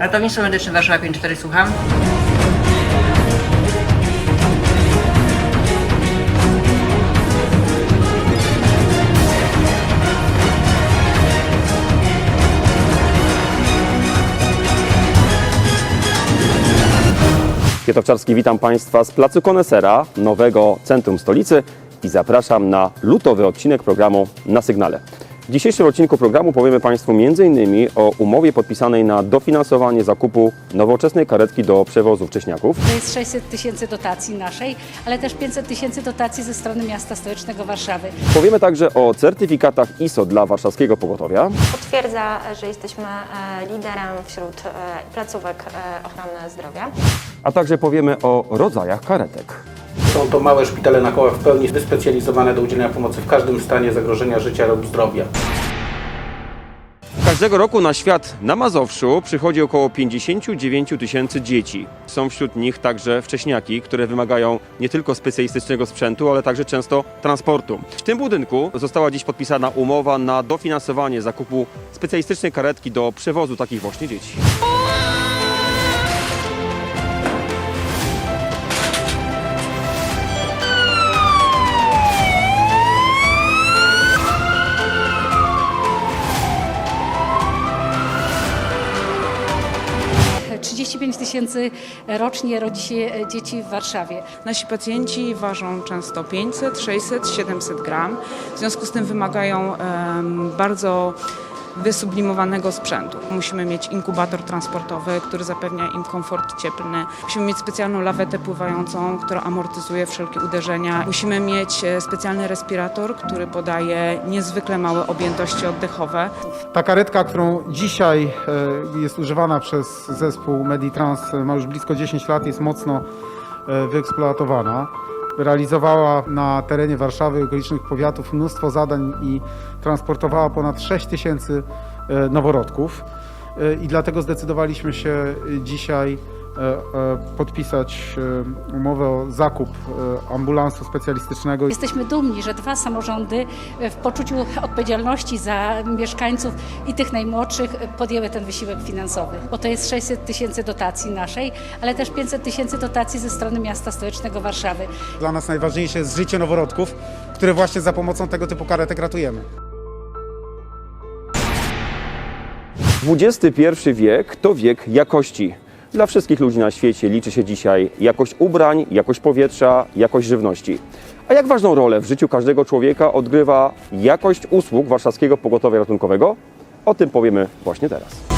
Ratownictwo Medyczne Warszawa 54, słucham. Pietowczarski, witam Państwa z Placu Konesera, nowego centrum stolicy i zapraszam na lutowy odcinek programu Na Sygnale. W dzisiejszym odcinku programu powiemy Państwu m.in. o umowie podpisanej na dofinansowanie zakupu nowoczesnej karetki do przewozu wcześniaków. To jest 600 tysięcy dotacji naszej, ale też 500 tysięcy dotacji ze strony miasta stołecznego Warszawy. Powiemy także o certyfikatach ISO dla warszawskiego pogotowia. Potwierdza, że jesteśmy e, liderem wśród e, placówek e, ochrony zdrowia. a także powiemy o rodzajach karetek. Są to małe szpitale na kołach w pełni wyspecjalizowane do udzielenia pomocy w każdym stanie zagrożenia życia lub zdrowia. Każdego roku na świat na Mazowszu przychodzi około 59 tysięcy dzieci. Są wśród nich także wcześniaki, które wymagają nie tylko specjalistycznego sprzętu, ale także często transportu. W tym budynku została dziś podpisana umowa na dofinansowanie zakupu specjalistycznej karetki do przewozu takich właśnie dzieci. 35 tysięcy rocznie rodzi się e, dzieci w Warszawie. Nasi pacjenci ważą często 500, 600, 700 gram. W związku z tym wymagają bardzo wysublimowanego sprzętu. Musimy mieć inkubator transportowy, który zapewnia im komfort cieplny. Musimy mieć specjalną lawetę pływającą, która amortyzuje wszelkie uderzenia. Musimy mieć e, specjalny respirator, który podaje niezwykle małe objętości oddechowe. Ta karetka, którą dzisiaj e, jest używana przez zespół Meditrans, ma już blisko 10 lat, jest mocno e, wyeksploatowana. Realizowała na terenie Warszawy i okolicznych powiatów mnóstwo zadań i transportowała ponad 6 tysięcy e, noworodków. E, I dlatego zdecydowaliśmy się dzisiaj podpisać e, umowę o zakup e, ambulansu specjalistycznego. Jesteśmy dumni, że dwa samorządy e, w poczuciu odpowiedzialności za mieszkańców i tych najmłodszych e, podjęły ten wysiłek finansowy. Bo to jest 600 tysięcy dotacji naszej, ale też 500 tysięcy dotacji ze strony miasta stołecznego Warszawy. Dla nas najważniejsze jest życie noworodków, które właśnie za pomocą tego typu karetek ratujemy. XXI wiek to wiek jakości. Dla wszystkich ludzi na świecie liczy się dzisiaj jakość ubrań, jakość powietrza, jakość żywności. A jak ważną rolę w życiu każdego człowieka odgrywa jakość usług warszawskiego pogotowia ratunkowego? O tym powiemy właśnie teraz.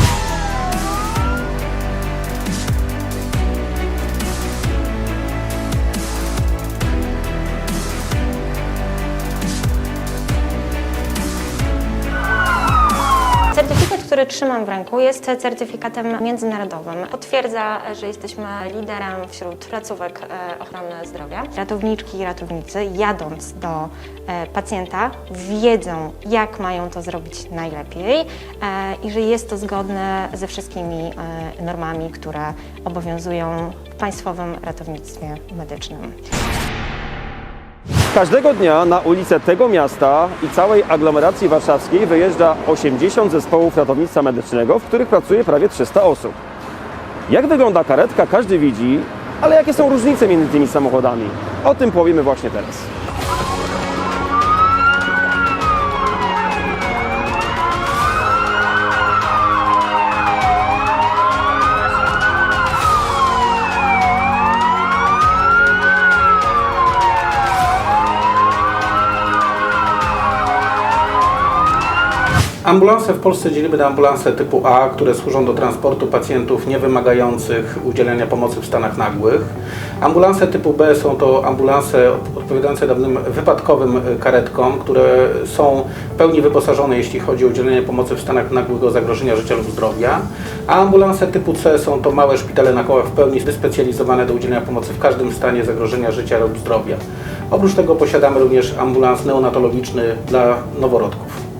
Który trzymam w ręku, jest certyfikatem międzynarodowym. Potwierdza, że jesteśmy liderem wśród placówek e, ochrony zdrowia. Ratowniczki i ratownicy, jadąc do e, pacjenta, wiedzą, jak mają to zrobić najlepiej e, i że jest to zgodne ze wszystkimi normami, które obowiązują w Państwowym Ratownictwie Medycznym. Każdego dnia na ulice tego miasta i całej aglomeracji warszawskiej wyjeżdża 80 zespołów ratownictwa medycznego, w których pracuje prawie 300 osób. Jak wygląda karetka, każdy widzi, ale jakie są różnice między tymi samochodami? O tym powiemy właśnie teraz. Ambulanse w Polsce dzielimy na ambulanse typu A, które służą do transportu pacjentów nie wymagających udzielenia pomocy w stanach nagłych. Ambulanse typu B są to ambulanse odpowiadające dawnym wypadkowym karetkom, które są w pełni wyposażone, jeśli chodzi o udzielenie pomocy w stanach nagłego zagrożenia życia lub zdrowia. A ambulanse typu C są to małe szpitale na kołach w pełni wyspecjalizowane do udzielenia pomocy w każdym stanie zagrożenia życia lub zdrowia. Oprócz tego posiadamy również ambulans neonatologiczny dla noworodków.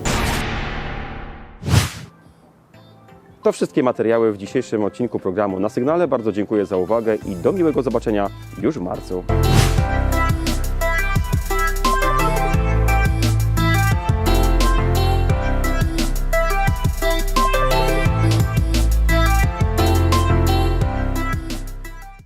To wszystkie materiały w dzisiejszym odcinku programu na sygnale. Bardzo dziękuję za uwagę i do miłego zobaczenia już w marcu.